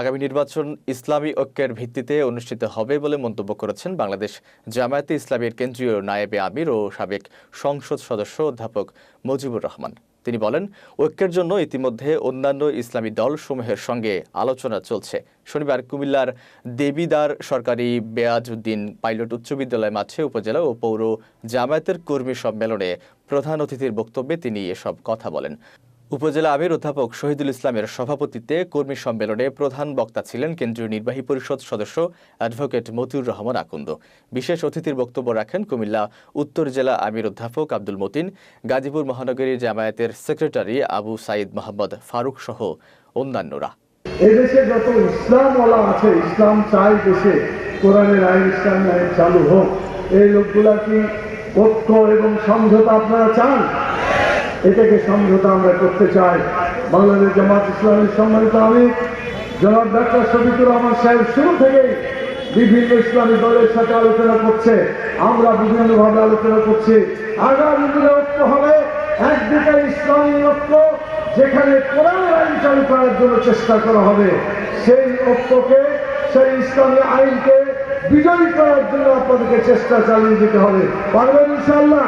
আগামী নির্বাচন ইসলামী ঐক্যের ভিত্তিতে অনুষ্ঠিত হবে বলে মন্তব্য করেছেন বাংলাদেশ জামায়াতে ইসলামীর কেন্দ্রীয় নায়েবে আমির ও সাবেক সংসদ সদস্য অধ্যাপক মুজিবুর রহমান। তিনি বলেন, ঐক্যের জন্য ইতিমধ্যে অন্যান্য ইসলামী দলসমূহের সঙ্গে আলোচনা চলছে। শনিবার কুমিল্লার দেবিদার সরকারি বেয়াজউদ্দিন পাইলট উচ্চ বিদ্যালয় মাঠে উপজেলা ও পৌর জামায়াতের কর্মী সম্মেলনে প্রধান অতিথির বক্তব্যে তিনি এসব কথা বলেন। উপজেলা আমির অধ্যাপক শহীদুল ইসলামের সভাপতিত্বে কর্মী সম্মেলনে প্রধান বক্তা ছিলেন কেন্দ্রীয় নির্বাহী পরিষদ সদস্য অ্যাডভোকেট মতিউর রহমান আকন্দ। বিশেষ অতিথির বক্তব্য রাখেন কুমিল্লা উত্তর জেলা আমির অধ্যাপক আব্দুল মতিন, গাজীপুর মহানগরী জামায়াতের সেক্রেটারি আবু সাইদ মোহাম্মদ ফারুক সহ অন্যান্যরা। এদেশে যত আছে, ইসলাম চাই দেশে কোরআনের আইন ইসলাম আইন চালু হোক। এই লোকগুলা কি ঐক্য এবং সমঝোতা আপনারা চান? এটাকে সমঝোতা আমরা করতে চাই। বাংলাদেশ জামাত ইসলামের সম্মানিত আমি জনাব ডাক্তার শফিকুর রহমান সাহেব, শুরু থেকেই বিভিন্ন ইসলামী দলের সাথে আলোচনা করছে। আমরা বিভিন্নভাবে আলোচনা করছি। আগামী দিনে ঐক্য হবে, একদিকে ইসলামী ঐক্য, যেখানে কোরআনের আইন চালু করার জন্য চেষ্টা করা হবে। সেই ঐক্যকে, সেই ইসলামী আইনকে বিজয়ী করার জন্য আপনাদেরকে চেষ্টা চালিয়ে যেতে হবে। পারবেন ইনশাল্লাহ